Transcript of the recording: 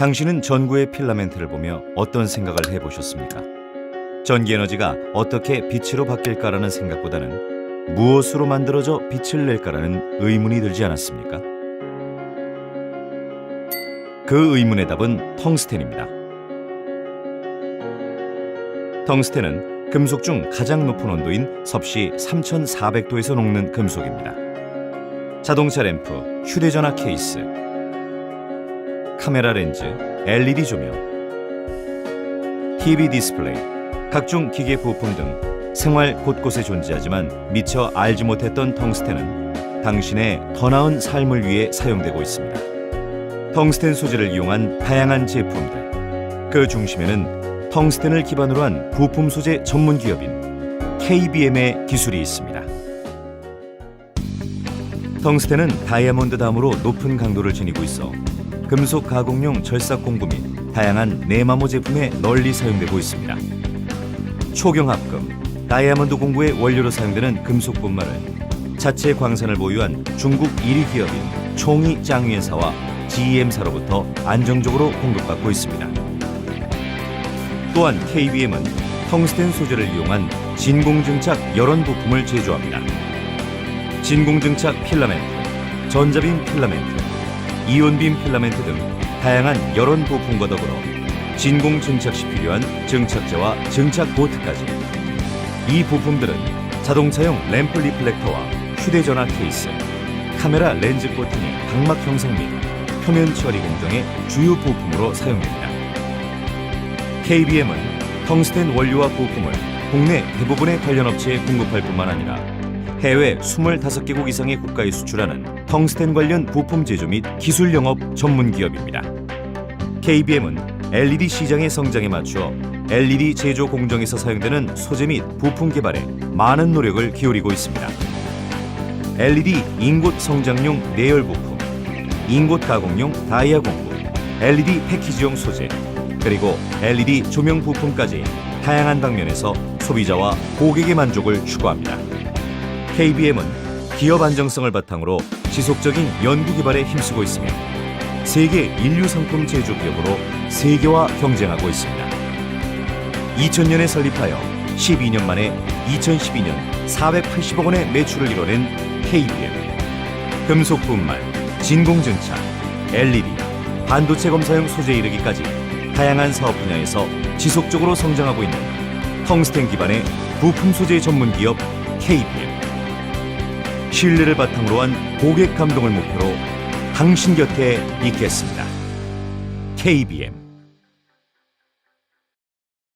당신은 전구의 필라멘트를 보며 어떤 생각을 해보셨습니까? 전기 에너지가 어떻게 빛으로 바뀔까라는 생각보다는 무엇으로 만들어져 빛을 낼까라는 의문이 들지 않았습니까? 그 의문의 답은 텅스텐입니다. 텅스텐은 금속 중 가장 높은 온도인 섭씨 3400도에서 녹는 금속입니다. 자동차 램프, 휴대전화 케이스, 카메라 렌즈, LED 조명, TV 디스플레이, 각종 기계 부품 등 생활 곳곳에 존재하지만 미처 알지 못했던 텅스텐은 당신의 더 나은 삶을 위해 사용되고 있습니다. 텅스텐 소재를 이용한 다양한 제품들, 그 중심에는 텅스텐을 기반으로 한 부품 소재 전문 기업인 KBM의 기술이 있습니다. 텅스텐은 다이아몬드 다음으로 높은 강도를 지니고 있어 금속 가공용 절삭 공구 및 다양한 내마모 제품에 널리 사용되고 있습니다. 초경합금, 다이아몬드 공구의 원료로 사용되는 금속 분말을 자체 광산을 보유한 중국 1위 기업인 총이 짱위엔사와 GEM사로부터 안정적으로 공급받고 있습니다. 또한 KBM은 텅스텐 소재를 이용한 진공증착 열원 부품을 제조합니다. 진공증착 필라멘트, 전자빔 필라멘트, 이온빔 필라멘트 등 다양한 열원 부품과 더불어 진공 증착 시 필요한 증착제와 증착 보트까지 이 부품들은 자동차용 램프 리플렉터와 휴대전화 케이스, 카메라 렌즈 코팅의 각막 형성 및 표면 처리 공정의 주요 부품으로 사용됩니다. KBM은 텅스텐 원료와 부품을 국내 대부분의 관련 업체에 공급할 뿐만 아니라 해외 25개국 이상의 국가에 수출하는 텅스텐 관련 부품 제조 및 기술 영업 전문 기업입니다. KBM은 LED 시장의 성장에 맞추어 LED 제조 공정에서 사용되는 소재 및 부품 개발에 많은 노력을 기울이고 있습니다. LED 인곳 성장용 내열 부품, 인곳 가공용 다이아 공구, LED 패키지용 소재, 그리고 LED 조명 부품까지 다양한 방면에서 소비자와 고객의 만족을 추구합니다. KBM은 기업 안정성을 바탕으로 지속적인 연구 개발에 힘쓰고 있으며 세계 인류 상품 제조 기업으로 세계와 경쟁하고 있습니다. 2000년에 설립하여 12년 만에 2012년 480억 원의 매출을 이뤄낸 KBM. 금속 분말, 진공증착, LED, 반도체 검사용 소재 이르기까지 다양한 사업 분야에서 지속적으로 성장하고 있는 텅스텐 기반의 부품 소재 전문 기업 KBM. 신뢰를 바탕으로 한 고객 감동을 목표로 당신 곁에 있겠습니다. KBM